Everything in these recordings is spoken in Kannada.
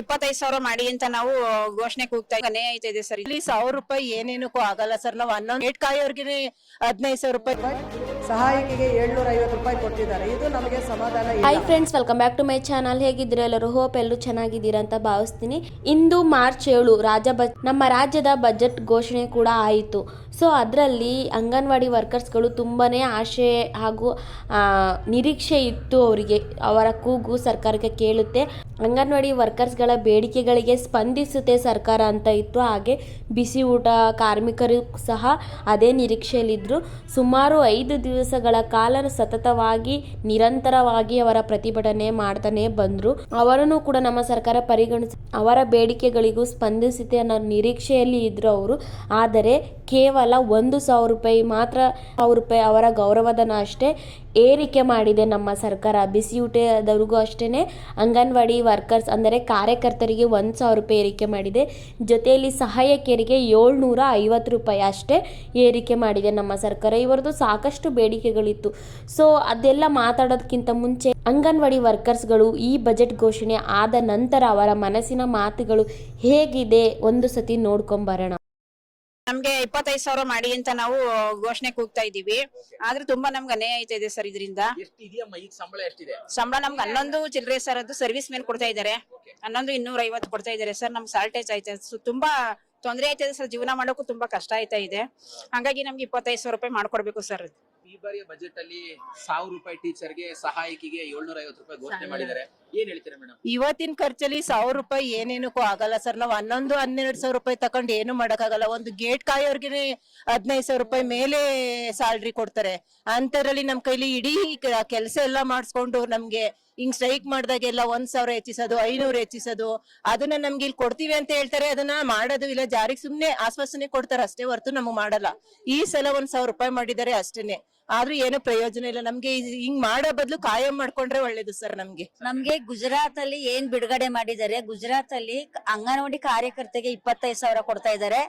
ಇಪ್ಪತ್ತೈದು ಸಾವಿರ ಮಾಡಿ ಅಂತ ನಾವು ಘೋಷಣೆ ಕೂಗ್ತಾ ಇದ್ದಾನೆ ಇದೆ ಸರ್. ಇಲ್ಲಿ ಸಾವಿರ ರೂಪಾಯಿ ಏನೇನಕ್ಕೂ ಆಗಲ್ಲ ಸರ್. ನಾವು ಹನ್ನೊಂದು ಏಟ್ ಕಾಯೋರ್ಗೆ ಹದಿನೈದು ಸಾವಿರ ರೂಪಾಯಿ ಸಹಾಯಕಿಗೆ ಏಳ್ನೂರ ಐವತ್ತು ರೂಪಾಯಿ ಕೊಟ್ಟಿದ್ದಾರೆ. ಇದು ನಮಗೆ ಸಮಾಧಾನ ಇಲ್ಲ. Hi friends welcome back to my channel ಹೇಗಿದ್ರೆ ಎಲ್ಲರೂ? ಹೋಪ್ ಎಲ್ಲರೂ ಚೆನ್ನಾಗಿದ್ದೀರಾ ಅಂತ ಭಾವಿಸ್ತೀನಿ. ಇಂದು ಮಾರ್ಚ್ ಏಳು ರಾಜ್ಯ ಬಜ್ ನಮ್ಮ ರಾಜ್ಯದ ಬಜೆಟ್ ಘೋಷಣೆ ಕೂಡ ಆಯಿತು. ಸೊ ಅದರಲ್ಲಿ ಅಂಗನವಾಡಿ ವರ್ಕರ್ಸ್ಗಳು ತುಂಬಾ ಆಶೆ ಹಾಗೂ ನಿರೀಕ್ಷೆ ಇತ್ತು ಅವರಿಗೆ, ಅವರ ಕೂಗು ಸರ್ಕಾರಕ್ಕೆ ಕೇಳುತ್ತೆ. ಅಂಗನವಾಡಿ ವರ್ಕರ್ಸ್ಗಳ ಬೇಡಿಕೆಗಳಿಗೆ ಸ್ಪಂದಿಸುತ್ತೆ ಸರ್ಕಾರ ಅಂತ ಇತ್ತು. ಹಾಗೆ ಬಿಸಿ ಊಟ ಕಾರ್ಮಿಕರು ಸಹ ಅದೇ ನಿರೀಕ್ಷೆಯಲ್ಲಿದ್ದರು ಸುಮಾರು ಐದು ದಿವಸಗಳ ಕಾಲ ಸತತವಾಗಿ, ನಿರಂತರವಾಗಿ ಅವರ ಪ್ರತಿಭಟನೆ ಮಾಡ್ತಾನೆ ಬಂದರು. ಅವರನ್ನು ಕೂಡ ನಮ್ಮ ಸರ್ಕಾರ ಪರಿಗಣಿಸಿ, ಅವರ ಬೇಡಿಕೆಗಳಿಗೂ ಸ್ಪಂದಿಸುತ್ತೆ ಅನ್ನೋ ನಿರೀಕ್ಷೆಯಲ್ಲಿ ಇದ್ದರು ಅವರು. ಆದರೆ, ಕೇವಲ ಒಂದು ಸಾವಿರ ರೂಪಾಯಿ ಮಾತ್ರ ಸಾವಿರ ರೂಪಾಯಿ ಅವರ ಗೌರವಧನ ಅಷ್ಟೇ ಏರಿಕೆ ಮಾಡಿದೆ ನಮ್ಮ ಸರ್ಕಾರ. ಬಿಸಿಯೂಟದವ್ರಿಗೂ ಅಷ್ಟೇ ಅಂಗನವಾಡಿ ವರ್ಕರ್ಸ್ ಅಂದರೆ ಕಾರ್ಯಕರ್ತರಿಗೆ ಒಂದು ಸಾವಿರ ರೂಪಾಯಿ ಏರಿಕೆ ಮಾಡಿದೆ. ಜೊತೆಯಲ್ಲಿ ಸಹಾಯಕಿಯರಿಗೆ ಏಳ್ನೂರ ಐವತ್ತು ರೂಪಾಯಿ ಅಷ್ಟೇ ಏರಿಕೆ ಮಾಡಿದೆ ನಮ್ಮ ಸರ್ಕಾರ. ಇವರದು ಸಾಕಷ್ಟು ಬೇಡಿಕೆಗಳಿತ್ತು. ಸೊ ಅದೆಲ್ಲ ಮಾತಾಡೋದಕ್ಕಿಂತ ಮುಂಚೆ ಅಂಗನವಾಡಿ ವರ್ಕರ್ಸ್ಗಳು ಈ ಬಜೆಟ್ ಘೋಷಣೆ ಆದ ನಂತರ ಅವರ ಮನಸ್ಸಿನ ಮಾತುಗಳು ಹೇಗಿದೆ? ಒಂದು ಸತಿ ನೋಡ್ಕೊಂಬರೋಣ ನಮ್ಗೆ ಇಪ್ಪತ್ತೈದು ಸಾವಿರ ಮಾಡಿ ಅಂತ ನಾವು ಘೋಷಣೆ ಕೂಗ್ತಾ ಇದೀವಿ ಆದ್ರೆ ತುಂಬಾ ನಮ್ಗೆ ಅನ್ಯಾಯ ಆಯ್ತಾ ಇದೆ ಸರ್ ಇದರಿಂದ. ಎಷ್ಟು ಇದೆಯಮ್ಮ ಈಗ ಸಂಬಳ ಎಷ್ಟಿದೆ? ಸಂಬಳ ನಮ್ಗೆ ಹನ್ನೊಂದು ಚಿಲ್ಲರೆ ಸರ್ ಅದು ಸರ್ವಿಸ್ ಮೇಲೆ ಕೊಡ್ತಾ ಇದಾರೆ ಹನ್ನೊಂದು ಇನ್ನೂರ ಐವತ್ತು ಕೊಡ್ತಾ ಇದಾರೆ ಸರ್. ನಮ್ಗೆ ಸಾಲ್ಟೇಜ್ ಆಯ್ತಾ. ಸೊ ತುಂಬಾ ತೊಂದರೆ ಐತೆ ಸರ್. ಜೀವನ ಮಾಡೋಕು ತುಂಬಾ ಕಷ್ಟ ಆಯ್ತಾ ಇದೆ. ಹಂಗಾಗಿ ನಮ್ಗೆ ಇಪ್ಪತ್ತೈದು ಸಾವಿರ ರೂಪಾಯಿ ಮಾಡ್ಕೊಡ್ಬೇಕು ಸರ್. ಈ ಬಾರಿಯ ಬಜೆಟ್ ಅಲ್ಲಿ ಸಾವಿರ ರೂಪಾಯಿ ಟೀಚರ್ಗೆ ಸಹಾಯಕಿಗೆ ಏಳ್ನೂರ ಐವತ್ತು ರೂಪಾಯಿ ಘೋಷಣೆ ಮಾಡಿದ್ದಾರೆ. ಏನ್ ಹೇಳ್ತೀರಾ ಮೇಡಮ್ ಇವತ್ತಿನ ಖರ್ಚಲ್ಲಿ ಸಾವಿರ ರೂಪಾಯಿ ಏನೇನಕ್ಕೂ ಆಗಲ್ಲ ಸರ್. ನಾವು ಹನ್ನೊಂದು ಹನ್ನೆರಡು ಸಾವಿರ ರೂಪಾಯಿ ತಕೊಂಡು ಏನು ಮಾಡಕ್ಕಾಗಲ್ಲ. ಒಂದು ಗೇಟ್ ಕಾಯೋರ್ಗೆ ಹದಿನೈದು ಸಾವಿರ ರೂಪಾಯಿ ಮೇಲೆ ಸ್ಯಾಲ್ರಿ ಕೊಡ್ತಾರೆ. ಅಂತದ್ರಲ್ಲಿ ನಮ್ ಕೈಲಿ ಇಡೀ ಕೆಲಸ ಎಲ್ಲ ಮಾಡಿಸ್ಕೊಂಡು ನಮ್ಗೆ ಹಿಂಗ್ ಸ್ಟ್ರೈಕ್ ಮಾಡಿದಾಗೆಲ್ಲ ಒಂದ್ ಸಾವಿರ ಹೆಚ್ಚಿಸೋದು, ಐನೂರು ಹೆಚ್ಚಿಸೋದು, ಅದನ್ನ ನಮ್ಗೆ ಇಲ್ಲಿ ಕೊಡ್ತೀವಿ ಅಂತ ಹೇಳ್ತಾರೆ, ಅದನ್ನ ಮಾಡೋದು ಇಲ್ಲ, ಜಾರಿಗೆ ಸುಮ್ನೆ ಆಶ್ವಾಸನೆ ಕೊಡ್ತಾರೆ, ಅಷ್ಟೇ ಹೊರತು ನಮಗ್ ಮಾಡಲ್ಲ. ಈ ಸಲ ಒಂದ್ ಸಾವಿರ ರೂಪಾಯಿ ಮಾಡಿದ್ದಾರೆ ಅಷ್ಟೇನೆ. ಆದ್ರೂ ಏನು ಪ್ರಯೋಜನ ಇಲ್ಲ. ನಮ್ಗೆ ಹಿಂಗ್ ಮಾಡೋ ಬದಲು ಕಾಯಂ ಮಾಡ್ಕೊಂಡ್ರೆ ಒಳ್ಳೇದು ಸರ್ ನಮ್ಗೆ. ನಮ್ಗೆ ಗುಜರಾತ್ ಅಲ್ಲಿ ಏನ್ ಬಿಡುಗಡೆ ಮಾಡಿದ್ದಾರೆ ಗುಜರಾತ್ ಅಲ್ಲಿ ಅಂಗನವಾಡಿ ಕಾರ್ಯಕರ್ತೆಗೆ ಇಪ್ಪತ್ತೈದು ಸಾವಿರ ಕೊಡ್ತಾ ಇದ್ದಾರೆ,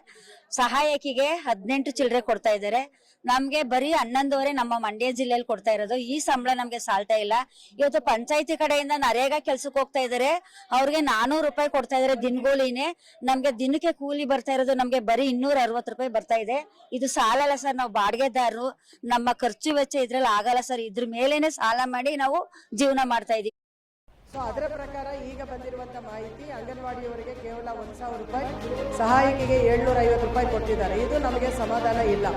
ಸಹಾಯಕಿಗೆ ಹದಿನೆಂಟು ಚಿಲ್ಲರೆ ಕೊಡ್ತಾ ಇದ್ದಾರೆ ನಮ್ಗೆ ಬರೀ ಹನ್ನೊಂದುವರೆ ನಮ್ಮ ಮಂಡ್ಯ ಜಿಲ್ಲೆಯಲ್ಲಿ ಕೊಡ್ತಾ ಇರೋದು. ಈ ಸಂಬಳ ನಮ್ಗೆ ಸಾಲ್ತಾ ಇಲ್ಲ. ಇವತ್ತು ಪಂಚಾಯತಿ ಕಡೆಯಿಂದ ನರೇಗಾ ಕೆಲ್ಸಕ್ಕೆ ಹೋಗ್ತಾ ಇದಾರೆ. ಅವ್ರಿಗೆ ನಾನೂರು ರೂಪಾಯಿ ಕೊಡ್ತಾ ಇದಾರೆ ದಿನಗೂಲಿನೇ. ನಮ್ಗೆ ದಿನಕ್ಕೆ ಕೂಲಿ ಬರ್ತಾ ಇರೋದು ನಮ್ಗೆ ಬರೀ ಇನ್ನೂರ ಅರವತ್ತು ರೂಪಾಯಿ ಬರ್ತಾ ಇದೆ. ಇದು ಸಾಲಲ್ಲ ಸರ್, ನಾವು ಬಾಡಿಗೆದಾರರು. ನಮ್ಮ ಖರ್ಚು ವೆಚ್ಚ ಇದ್ರಲ್ಲಿ ಆಗಲ್ಲ ಸರ್. ಇದ್ರ ಮೇಲೇನೆ ಸಾಲ ಮಾಡಿ ನಾವು ಜೀವನ ಮಾಡ್ತಾ ಇದೀವಿ. ಸೊ ಅದರ ಪ್ರಕಾರ ಈಗ ಬಂದಿರುವಂತ ಮಾಹಿತಿ ಅಂಗನವಾಡಿಯವರಿಗೆ ಕೇವಲ ಒಂದು ಸಾವಿರ ರೂಪಾಯಿ, ಸಹಾಯಕಿಗೆ ಏಳ್ನೂರ ಐವತ್ತು ರೂಪಾಯಿ ಕೊಟ್ಟಿದ್ದಾರೆ. ಇದು ನಮಗೆ ಸಮಾಧಾನ ಇಲ್ಲ.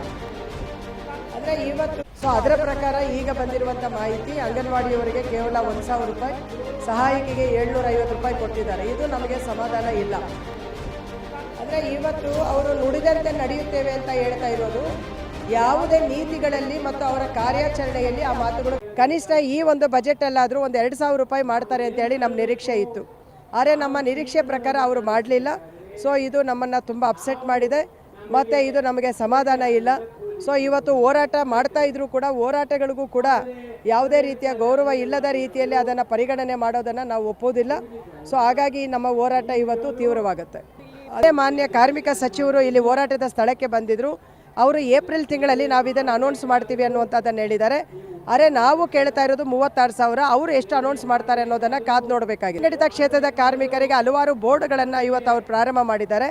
ಅಂದ್ರೆ ಇವತ್ತು ಸೊ ಅದರ ಪ್ರಕಾರ ಈಗ ಬಂದಿರುವಂತ ಮಾಹಿತಿ ಅಂಗನವಾಡಿಯವರಿಗೆ ಕೇವಲ ಒಂದು ಸಾವಿರ ರೂಪಾಯಿ, ಸಹಾಯಕಿಗೆ ಏಳ್ನೂರ ಐವತ್ತು ರೂಪಾಯಿ ಕೊಟ್ಟಿದ್ದಾರೆ. ಇದು ನಮಗೆ ಸಮಾಧಾನ ಇಲ್ಲ. ಅಂದ್ರೆ ಇವತ್ತು ಅವರು ನುಡಿದಂತೆ ನಡೆಯುತ್ತೇವೆ ಅಂತ ಹೇಳ್ತಾ ಇರೋದು, ಯಾವುದೇ ನೀತಿಗಳಲ್ಲಿ ಮತ್ತು ಅವರ ಕಾರ್ಯಾಚರಣೆಯಲ್ಲಿ ಆ ಮಾತುಗಳು ಕನಿಷ್ಠ ಈ ಒಂದು ಬಜೆಟ್ ಅಲ್ಲಾದರೂ ಒಂದು ಎರಡು ಸಾವಿರ ರೂಪಾಯಿ ಮಾಡ್ತಾರೆ ಅಂತ ಹೇಳಿ ನಮ್ಮ ನಿರೀಕ್ಷೆ ಇತ್ತು. ಆದರೆ ನಮ್ಮ ನಿರೀಕ್ಷೆ ಪ್ರಕಾರ ಅವರು ಮಾಡಲಿಲ್ಲ. ಸೊ ಇದು ನಮ್ಮನ್ನು ತುಂಬ ಅಪ್ಸೆಟ್ ಮಾಡಿದೆ. ಮತ್ತು ಇದು ನಮಗೆ ಸಮಾಧಾನ ಇಲ್ಲ. ಸೊ ಇವತ್ತು ಹೋರಾಟ ಮಾಡ್ತಾ ಇದ್ರು ಕೂಡ ಹೋರಾಟಗಳಿಗೂ ಕೂಡ ಯಾವುದೇ ರೀತಿಯ ಗೌರವ ಇಲ್ಲದ ರೀತಿಯಲ್ಲಿ ಅದನ್ನು ಪರಿಗಣನೆ ಮಾಡೋದನ್ನು ನಾವು ಒಪ್ಪುವುದಿಲ್ಲ ಸೊ ಹಾಗಾಗಿ ನಮ್ಮ ಹೋರಾಟ ಇವತ್ತು ತೀವ್ರವಾಗುತ್ತೆ. ಅದೇ ಮಾನ್ಯ ಕಾರ್ಮಿಕ ಸಚಿವರು ಇಲ್ಲಿ ಹೋರಾಟದ ಸ್ಥಳಕ್ಕೆ ಬಂದಿದ್ರು. ಅವರು ಏಪ್ರಿಲ್ ತಿಂಗಳಲ್ಲಿ ನಾವು ಇದನ್ನು ಅನೌನ್ಸ್ ಮಾಡ್ತೀವಿ ಅನ್ನುವಂಥದ್ದನ್ನು ಹೇಳಿದ್ದಾರೆ. ಅರೆ ನಾವು ಕೇಳ್ತಾ ಇರೋದು ಮೂವತ್ತಾರು ಸಾವಿರ. ಅವರು ಎಷ್ಟು ಅನೌನ್ಸ್ ಮಾಡ್ತಾರೆ ಅನ್ನೋದನ್ನು ಕಾದು ನೋಡಬೇಕಾಗಿದೆ. ಸಂಘಟಿತ ಕ್ಷೇತ್ರದ ಕಾರ್ಮಿಕರಿಗೆ ಹಲವಾರು ಬೋರ್ಡ್ಗಳನ್ನು ಇವತ್ತು ಅವರು ಪ್ರಾರಂಭ ಮಾಡಿದ್ದಾರೆ.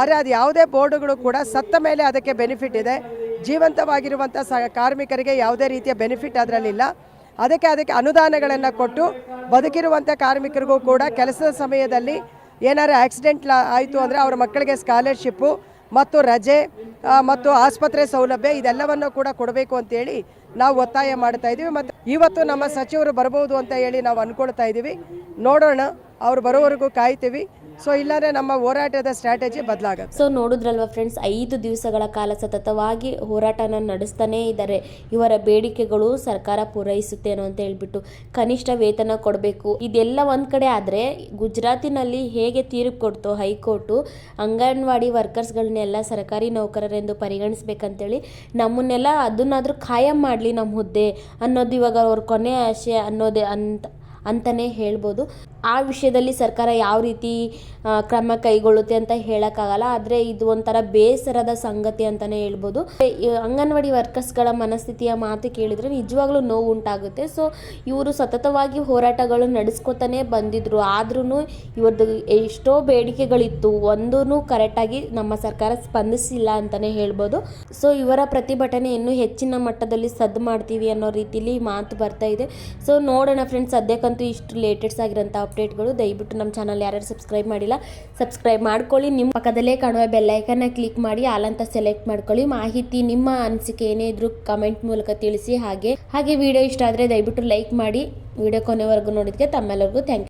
ಆದರೆ ಅದು ಯಾವುದೇ ಬೋರ್ಡುಗಳು ಕೂಡ ಸತ್ತ ಮೇಲೆ ಅದಕ್ಕೆ ಬೆನಿಫಿಟ್ ಇದೆ. ಜೀವಂತವಾಗಿರುವಂಥ ಸ ಕಾರ್ಮಿಕರಿಗೆ ಯಾವುದೇ ರೀತಿಯ ಬೆನಿಫಿಟ್ ಅದರಲ್ಲಿಲ್ಲ. ಅದಕ್ಕೆ ಅದಕ್ಕೆ ಅನುದಾನಗಳನ್ನು ಕೊಟ್ಟು ಬದುಕಿರುವಂಥ ಕಾರ್ಮಿಕರಿಗೂ ಕೂಡ ಕೆಲಸದ ಸಮಯದಲ್ಲಿ ಏನಾರು ಆಕ್ಸಿಡೆಂಟ್ ಆಯಿತು ಅಂದರೆ ಅವರ ಮಕ್ಕಳಿಗೆ ಸ್ಕಾಲರ್ಶಿಪ್ಪು ಮತ್ತು ರಜೆ ಮತ್ತು ಆಸ್ಪತ್ರೆ ಸೌಲಭ್ಯ ಇದೆಲ್ಲವನ್ನು ಕೂಡ ಕೊಡಬೇಕು ಅಂತೇಳಿ ನಾವು ಒತ್ತಾಯ ಮಾಡ್ತಾ ಇದ್ದೀವಿ. ಮತ್ತು ಇವತ್ತು ನಮ್ಮ ಸಚಿವರು ಬರ್ಬೋದು ಅಂತ ಹೇಳಿ ನಾವು ಅಂದ್ಕೊಳ್ತಾ ಇದ್ದೀವಿ. ನೋಡೋಣ, ಅವರು ಬರೋವರೆಗೂ ಕಾಯ್ತೀವಿ. ಸೊ ಇಲ್ಲಾಂದರೆ ನಮ್ಮ ಹೋರಾಟದ ಸ್ಟ್ರಾಟಜಿ ಬದಲಾಗುತ್ತೆ. ಸೊ ನೋಡಿದ್ರಲ್ವ ಫ್ರೆಂಡ್ಸ್ ಐದು ದಿವಸಗಳ ಕಾಲ ಸತತವಾಗಿ ಹೋರಾಟನ ನಡೆಸ್ತಾನೇ ಇದ್ದಾರೆ. ಇವರ ಬೇಡಿಕೆಗಳು ಸರ್ಕಾರ ಪೂರೈಸುತ್ತೇನೋ ಅಂತ ಹೇಳ್ಬಿಟ್ಟು ಕನಿಷ್ಠ ವೇತನ ಕೊಡಬೇಕು. ಇದೆಲ್ಲ ಒಂದು ಕಡೆ ಆದರೆ ಗುಜರಾತಿನಲ್ಲಿ ಹೇಗೆ ತೀರ್ಪು ಕೊಡ್ತು ಹೈಕೋರ್ಟು, ಅಂಗನವಾಡಿ ವರ್ಕರ್ಸ್ಗಳನ್ನೆಲ್ಲ ಸರ್ಕಾರಿ ನೌಕರರೆಂದು ಪರಿಗಣಿಸ್ಬೇಕಂತೇಳಿ ನಮ್ಮನ್ನೆಲ್ಲ ಅದನ್ನಾದರೂ ಖಾಯಂ ಮಾಡಲಿ ನಮ್ಮ ಹುದ್ದೆ ಅನ್ನೋದು ಇವಾಗ ಅವ್ರ ಕೊನೆ ಆಶೆ ಅನ್ನೋದೇ ಅಂತ ಅಂತಲೇ ಹೇಳ್ಬೋದು. ಆ ವಿಷಯದಲ್ಲಿ ಸರ್ಕಾರ ಯಾವ ರೀತಿ ಕ್ರಮ ಕೈಗೊಳ್ಳುತ್ತೆ ಅಂತ ಹೇಳೋಕ್ಕಾಗಲ್ಲ. ಆದರೆ ಇದು ಒಂಥರ ಬೇಸರದ ಸಂಗತಿ ಅಂತಲೇ ಹೇಳ್ಬೋದು. ಅಂಗನವಾಡಿ ವರ್ಕರ್ಸ್ಗಳ ಮನಸ್ಥಿತಿಯ ಮಾತು ಕೇಳಿದರೆ ನಿಜವಾಗ್ಲೂ ನೋವು ಉಂಟಾಗುತ್ತೆ. ಸೊ, ಇವರು ಸತತವಾಗಿ ಹೋರಾಟಗಳು ನಡೆಸ್ಕೊತಾನೆ ಬಂದಿದ್ರು. ಆದ್ರೂ ಇವ್ರದ್ದು ಎಷ್ಟೋ ಬೇಡಿಕೆಗಳಿತ್ತು. ಒಂದೂ ಕರೆಕ್ಟಾಗಿ ನಮ್ಮ ಸರ್ಕಾರ ಸ್ಪಂದಿಸಿಲ್ಲ ಅಂತಲೇ ಹೇಳ್ಬೋದು. ಸೊ, ಇವರ ಪ್ರತಿಭಟನೆ ಇನ್ನೂ ಹೆಚ್ಚಿನ ಮಟ್ಟದಲ್ಲಿ ಸದ್ದು ಮಾಡ್ತೀವಿ ಅನ್ನೋ ರೀತಿಲಿ ಮಾತು ಬರ್ತಾ ಇದೆ. ಸೊ, ನೋಡೋಣ ಫ್ರೆಂಡ್ಸ್, ಸದ್ಯಕ್ಕಂತೂ ಇಷ್ಟು ಲೇಟೆಸ್ಟ್ ಆಗಿರೋಂಥ ಅಪ್ಡೇಟ್ಗಳು, ದಯವಿಟ್ಟು ನಮ್ಮ ಚಾನಲ್ ಯಾರ್ಯಾರು ಸಬ್ಸ್ಕ್ರೈಬ್ ಮಾಡಿಲ್ಲ, ಸಬ್ಸ್ಕ್ರೈಬ್ ಮಾಡ್ಕೊಳ್ಳಿ. ನಿಮ್ಮ ಪಕ್ಕದಲ್ಲೇ ಕಾಣುವ ಬೆಲ್ಲೈಕನ್ನ ಕ್ಲಿಕ್ ಮಾಡಿ ಆಲಂತ ಸೆಲೆಕ್ಟ್ ಮಾಡ್ಕೊಳ್ಳಿ. ಮಾಹಿತಿ ನಿಮ್ಮ ಅನಿಸಿಕೆ ಏನೇ ಇದ್ರೂ ಕಮೆಂಟ್ ಮೂಲಕ ತಿಳಿಸಿ. ಹಾಗೆ ಹಾಗೆ ವಿಡಿಯೋ ಇಷ್ಟ ಆದರೆ ದಯವಿಟ್ಟು ಲೈಕ್ ಮಾಡಿ. ವಿಡಿಯೋ ಕೊನೆವರೆಗೂ ನೋಡಿದ್ಕೆ ತಮ್ಮೆಲ್ಲರಿಗೂ ಥ್ಯಾಂಕ್ ಯು